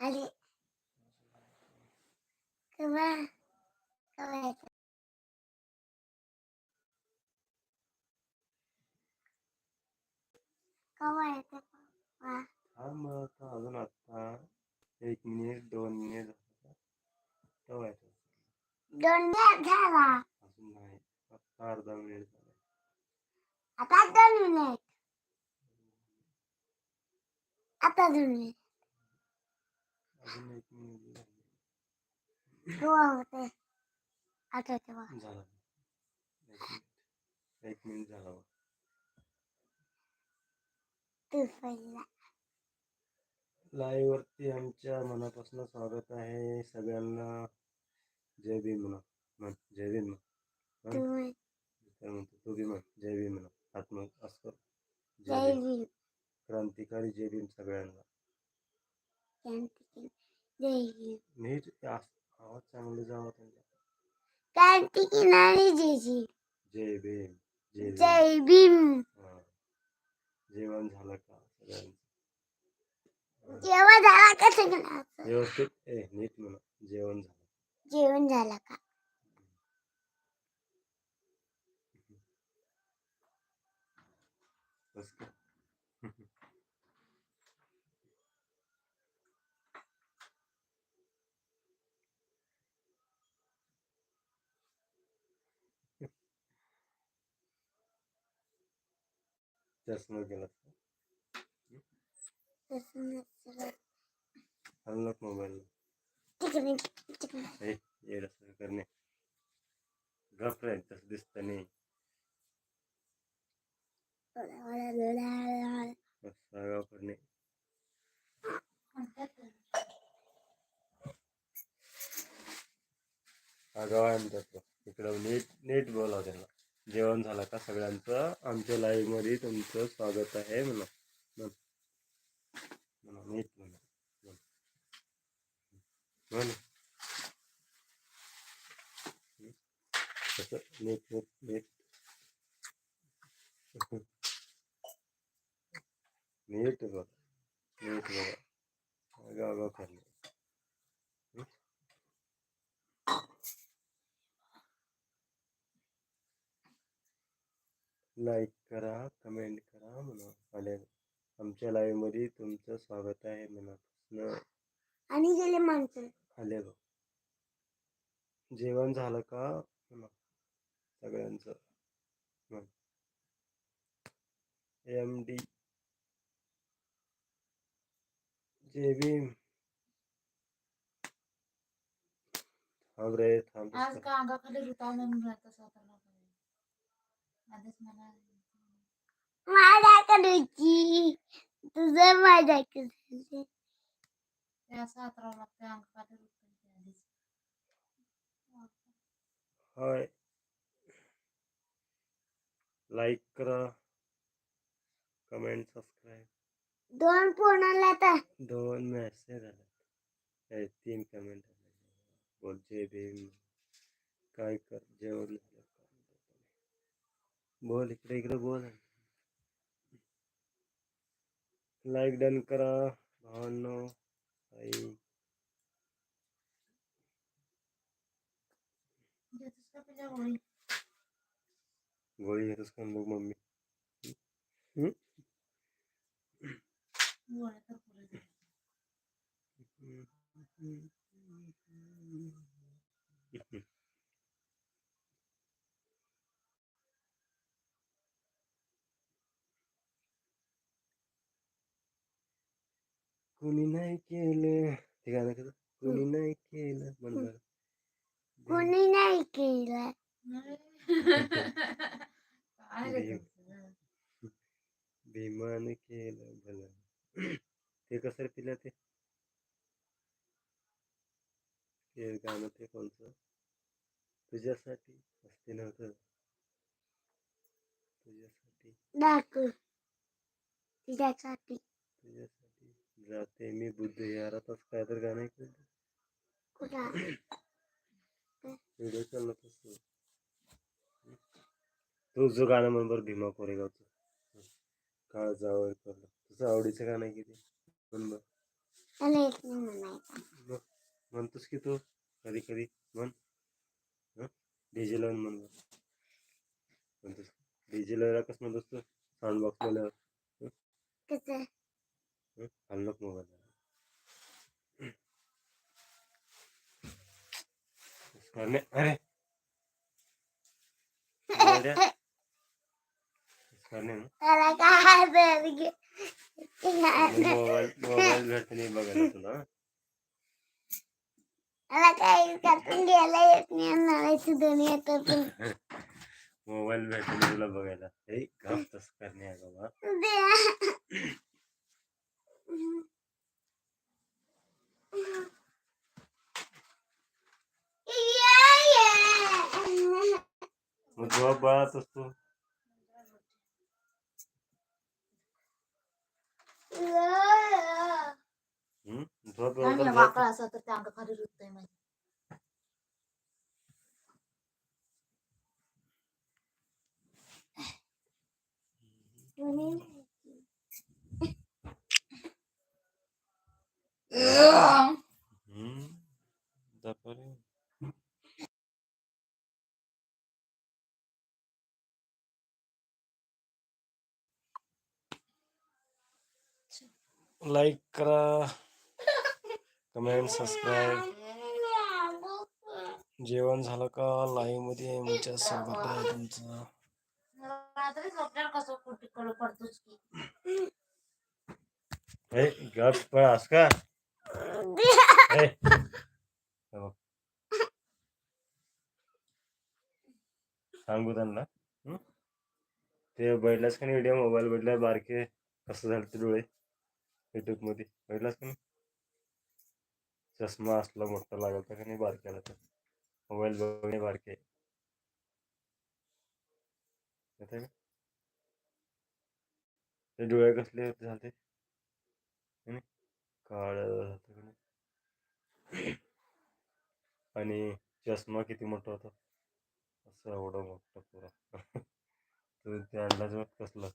आले केव्हा केव्हा येतं केव्हा येतं पप्पा थांब आता अजून आता एक मिनिट दोन मिनिट झालं तेव्हा येतो दोन मिनिट झाला अजून नाही आता अर्धा मिनिट झाला आता दोन मिनिट आता दोन मिनिट अजून एक झालं. झाला. एक मिनिट. झाला लाईव्ह वरती आमच्या मनापासून स्वागत आहे सगळ्यांना. जय भीम म्हणा. म्हण जय भीम म्हण. तू म्हण. काय म्हणतो तू बी म्हण. जय भीम म्हणा. हात मग असं कर. जय भीम. क्रांतिकारी जय भीम सगळ्यांना. जय भीम नीट आवाज चांगले जावा त्यांचा क्रांतिकी नारी जय जी जय भीम जय भीम जय भीम हा. जेवण झालं का सगळ्यांचं जेवण झाला का सगळ्यांचं व्यवस्थित ए नीट म्हणा जेवण झालं जेवण झालं का बस का? चष्मा गेला तसं नसलं. हल्लक मोबाईल तिकडे तिकडे ए येड असं करणे गप रे तसं दिसतं नाही सागाव करणे आगाव आहे म्हणतात तो. इकडं नीट नीट बोला त्याला जेवण झालं का सगळ्यांचं आमच्या लाईव्हमध्ये तुमचं स्वागत आहे म्हणा म्हण. म्हणा नीट म्हणा म्हण. म्हण. तसं नीट नीट नीट नीट बघ नीट बघा आगाव आगाव करणे लाईक करा कमेंट करा म्हणा आले आमच्या लाईव्हमध्ये तुमचं स्वागत आहे मनापासून. आणि गेले माणसं. आले बघ. जेवण झालं का? म्हणा सगळ्यांचं. एम डी भीम थांब रे थांब आज का अंगाखाली रुता म्हणून राहत स्वतःला. आधीच मला माझ्या करायची तुझं माझ्या करायची ते असं हातरावं लागतं अंगाखाली रुता आधीच हाय लाईक करा कमेंट सबस्क्राईब दोन फोन आला तर दोन मेसेज आले ए, तीन कमेंट आले बोल जय भीम काय कर जेवण झालं का बोल इकडे इकडे बोल. लाईक डन करा भावांनो. आई. गोळी गोळी घेतोस का? मग मम्मी. Mm-hmm तर पुरे दे. कुणी नाही केलं. ते गाणं कसं? कुणी नाही केलं म्हण बरं. कोणी नाही केलं? भीमान केलं भलं ते कसं रे पिलं ते? ते गाणं ते कोणतं तुझ्यासाठी असते नव्हतं तुझ्यासाठी. दाखव. तिच्यासाठी तुझ्यासाठी. जाते मी बुद्ध यारातच काय तर गाणं व्हिडिओ चालत असतो तुझं गाणं म्हण बरं भीमा कोरेगावचं. काळ जावं तुझं आवडीचं गाणं आहे किती? म्हण बरं. त्याला येत नाही म्हणायचं. मग म्हणतोस की तू? कधी कधी म्हण. डीजे लावून म्हण. म्हणतोस. डीजे लावला कसं म्हणतोस तू? साऊंड बॉक्स लावल्यावर नको मोबाईल अरे मोबाईल मोबाईल भेटत नाही बघायला तुला मोबाईल भेटत तुला बघायला हे गप तसं करणे दाखवले लाईक करा कमेंट सबस्क्राईब जेवण झालं का? लाईव्हमध्ये आमच्या स्वागत आहे तुमचं. गप पळास का ए हे बघ. सांगू त्यांना. ते बैठलास का नाही व्हिडिओ मोबाईल बैठला बारके कसं झालं ते डोळे. युट्यूबमध्ये बैठलास का नाही? चष्मा असला मोठा लागला का नाही बारक्याला तर मोबाईल बघणे बारके. का? ते डोळे कसले होते झाले काळ आणि चष्मा किती मोठा होता? असं एवढं मोठं पुरा. तर ते अंदाज मग कसला.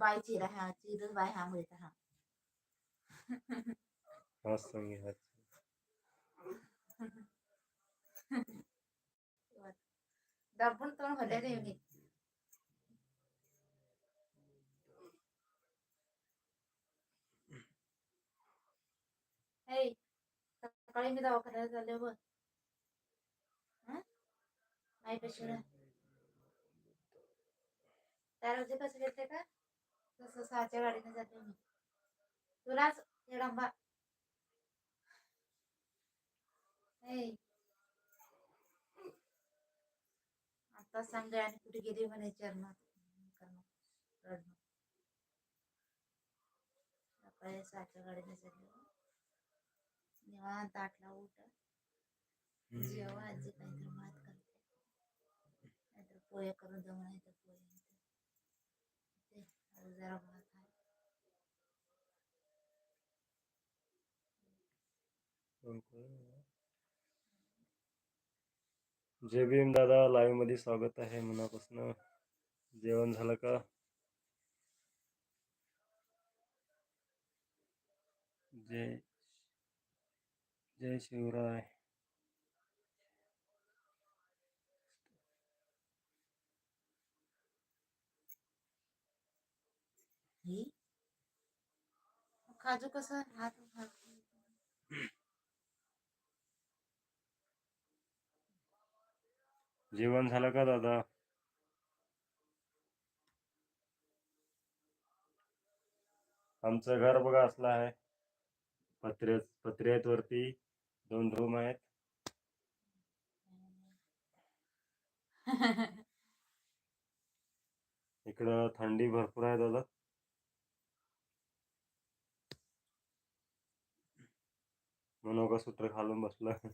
बाय चिरा हा चिरच बाय हा मिळत हा दाबून तोंड भरले रे युनिट हे सकाळी मी दवाखान्यात झाले बघ आई पेशंट त्या रोजी कसं घेते का तसं सहाच्या गाडीने जाते मी. तुलाच हिडंबा आता सांग आणि कुठे गेली म्हणे चरणात सकाळी सहाच्या गाडीने चालले निवांत आठला उठ. जेव्हा आजी काहीतरी भात करते. नाहीतर पोहे करून देऊ नाहीतर पोहे. आणते. जरा भात जय भीम दादा लाईव्हमध्ये स्वागत आहे मनापासून. जेवण झालं का? जय जय शिवराय. ही. काजू कसं हात जेवण झालं का दादा? आमचं घर बघा असलं आहे. पत्रे पत्रे आहेत वरती. दोन रूम आहेत. इकडं थंडी भरपूर आहे दादा. म्हणून सूत्र घालून खालून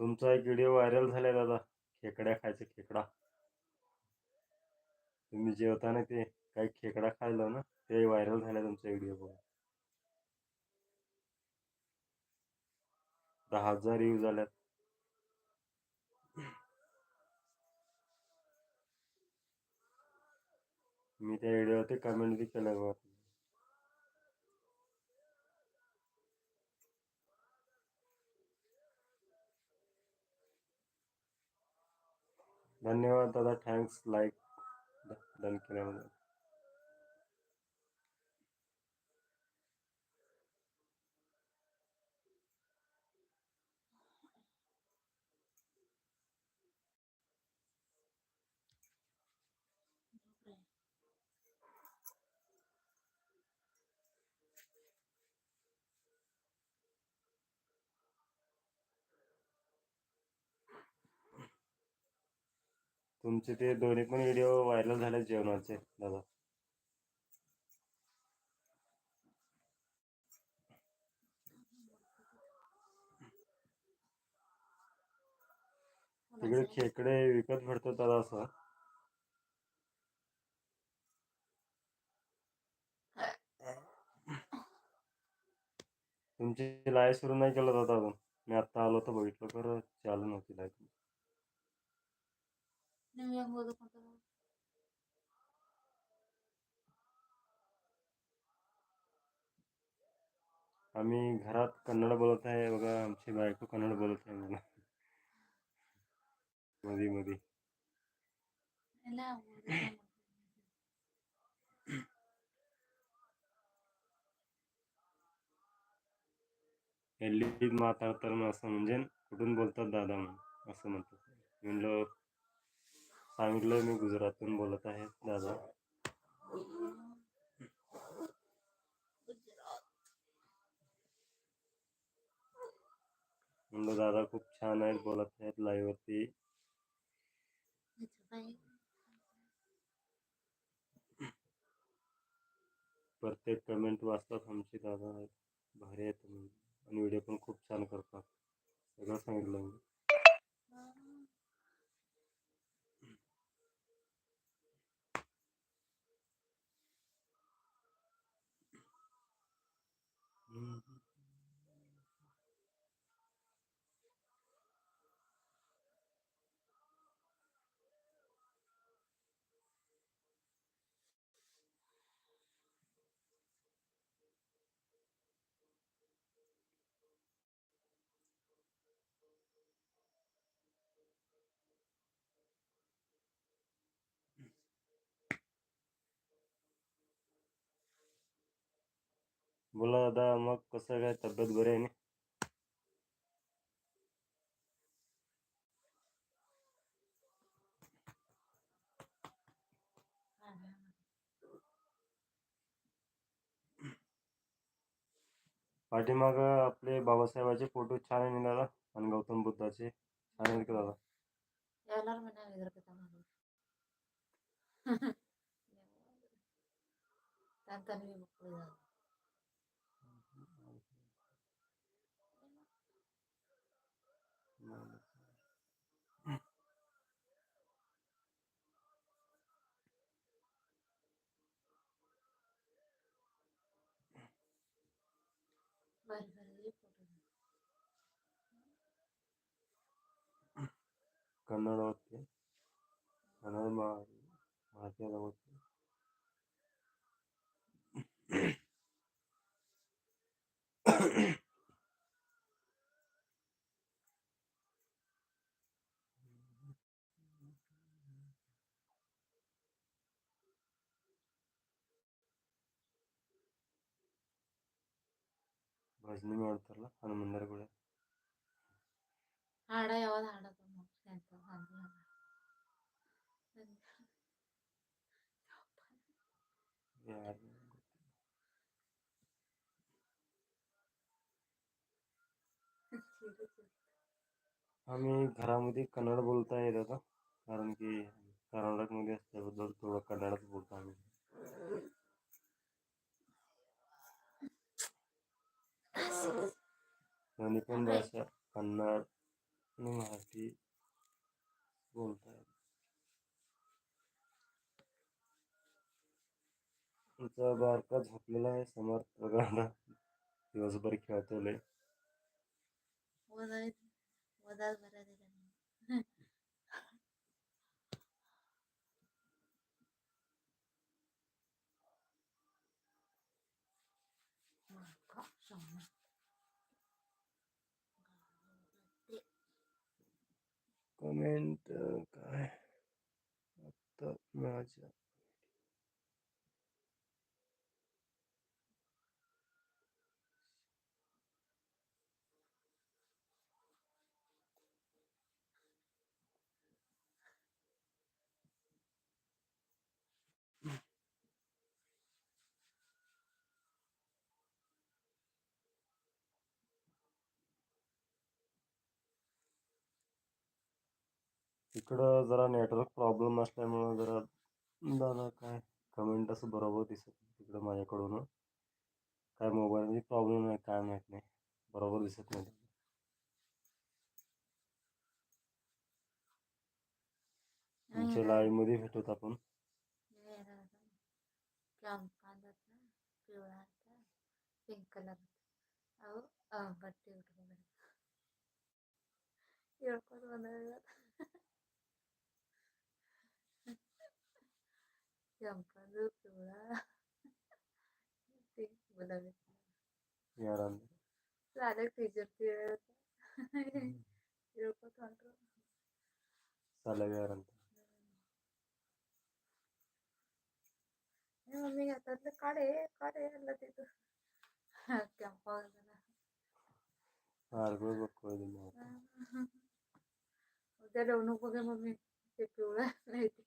तुमचा एक व्हिडिओ व्हायरल झालाय दादा. खेकड्या खायचं खेकडा. तुम्ही जेवताना ते काही खेकडा खाल्लं ना ते व्हायरल झालाय तुमचा व्हिडिओ बघून दहा हजार व्ह्यू झाल्यात. मी त्या व्हिडिओवरती कमेंट बी केलं बघा. धन्यवाद दादा. थँक्स लाईक डन केल्याबद्दल. तुमचे ते दोन्ही पण व्हिडिओ व्हायरल झाले जेवणाचे दादा. तिकडे खेकडे विकत भेटतात दादा असं. तुमची लाईव्ह सुरू नाही केलं दादा अजून. मी आता आलो तर बघितलं तर चालू नव्हती लाईव्ह నువ్వు ఏం కోరుకుంటున్నావు आम्ही घरात कन्नड बोलत आहे. बघा आमची बायको कन्नड बोलत आहे मला. मधी मधी. एल्ली माताडतर असं म्हणजे कुठून बोलतात दादा म्हणून? असं म्हणतो म्हणलं सांगितलं मी गुजरातून बोलत आहे दादा। दादा खूप छान आहेत बोलत आहेत लाईव्ह वरती प्रत्येक कमेंट वाचतात आमचे दादा भारी आहेत आणि व्हिडिओ पण खूप छान करतात सगळं सांगितलं मी बोला दादा मग कसं काय तब्येत बरी आहे ना? पाठीमाग आपले बाबासाहेबाचे फोटो छान आहे ना दादा आणि गौतम बुद्धाचे. छान आहेत का दादा? ಓದ್ತಿ ಕನ್ನಡ ಮಾಡಿ ಮಾತಾಡ ಓದ್ತಿ ಭಜನೆ ಮಾಡ್ತಾರಲ್ಲ ಹನುಮಂದರ ಕೂಡ ಹಾಡ ಯಾವ್ದು ಹಾಡೋದು आम्ही घरामध्ये कन्नड बोलता येत होता. कारण की कर्नाटकमध्ये असल्याबद्दल थोडं कन्नडच बोलतो आम्ही. दोन्ही पण भाषा कन्नड आणि मराठी बोलता. येत बारका झोपलेला आहे. समर्थ प्रकाराला दिवसभर Komentar Kak メントがあった、まあじ。इकडं जरा नेटवर्क प्रॉब्लेम असल्यामुळं जरा दादा काय कमेंट असं बरोबर दिसत तिकडं माझ्याकडून. काय मोबाईलमध्ये प्रॉब्लेम आहे काय माहीत नाही. बरोबर दिसत नाही. तुमच्या लाईव्हमध्ये भेटत आपण. पिंक कलर ಕೆಂಪದು ಪಿವಳ ಗುಲಾಬಿ ಸಾಲ ಟೀಚರ್ ಹೇಳ್ಕೊತಾನ್ರು ಸಲಗಾರಂತ ಮಮ್ಮಿಗೆ ಅತ್ತಂದ್ರೆ ಕಾಡೆ ಕಾಡೆ ಅಲ್ಲತ್ತಿತ್ತು ಕೆಂಪಾಗದಲ್ಲ ಹಾರ್ಬೇಕು ಇದನ್ನ ಉದ್ಯಾಡ ಉಣಕ್ ಹೋಗಿ ಮಮ್ಮಿ ಪಿವಳ ಐತಿ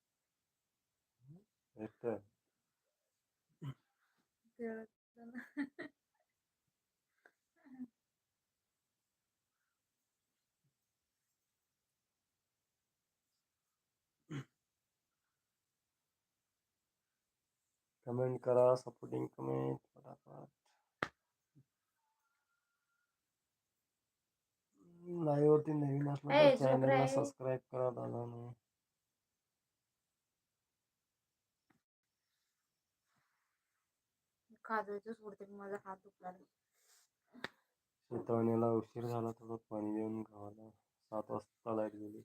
नाही ते एकटं पिवळं कमेंट करा सपोर्टिंग कमेंट फटाफट. लाईव्ह वरती नवीन असलं ए, तर झोप चॅनलला रे. सबस्क्राईब करा दादा काजळीचं सोडते माझा हात दुखला नाही. उशीर झाला थोडं पाणी देऊन गावाला सात वाजता लाइट गेली.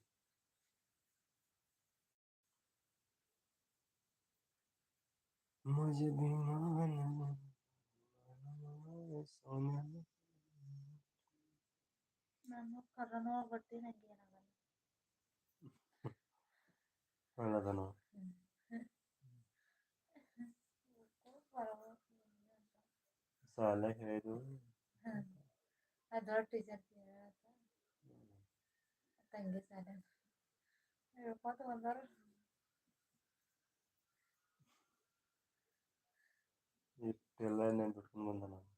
मुझे भिमान मला जाणार ಶಾಲೆ ಹೇಳಿದ್ರು ದೊಡ್ಡ ಟೀಚರ್ ತಂಗಿ ಸಾಲ. ಹೇಳ್ಕೊತ ಬಂದಾರ. ಇಷ್ಟೆಲ್ಲ ನೆನ್ಪಿಟ್ಕೊಂಡು ಬಂದ ನಾನು